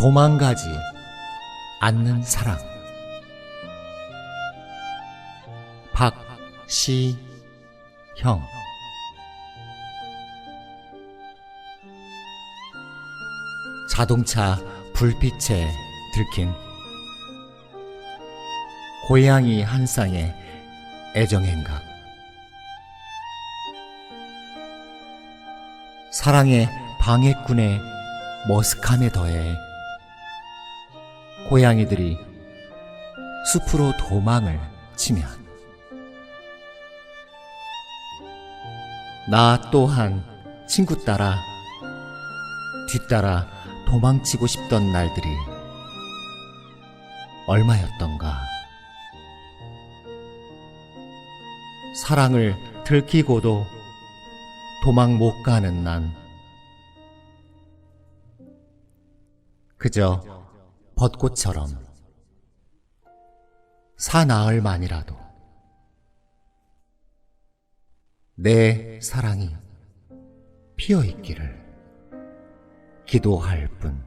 도망가지 않는 사랑. 박시형. 자동차 불빛에 들킨 고양이 한 쌍의 애정행각. 사랑의 방해꾼의 머쓱함에 더해 고양이들이 숲으로 도망을 치면 나 또한 친구 따라 뒤따라 도망치고 싶던 날들이 얼마였던가. 사랑을 들키고도 도망 못 가는 난. 그저 벚꽃처럼 사나흘 만이라도 내 사랑이 피어 있기를 기도할 뿐.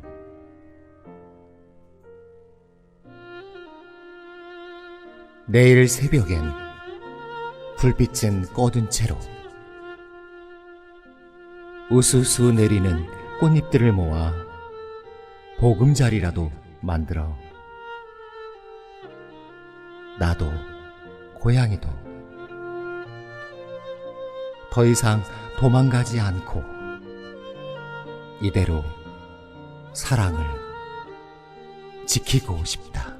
내일 새벽엔 불빛은 꺼둔 채로 우수수 내리는 꽃잎들을 모아 보금자리라도 만들어 나도 고양이도 더 이상 도망가지 않고 이대로 사랑을 지키고 싶다.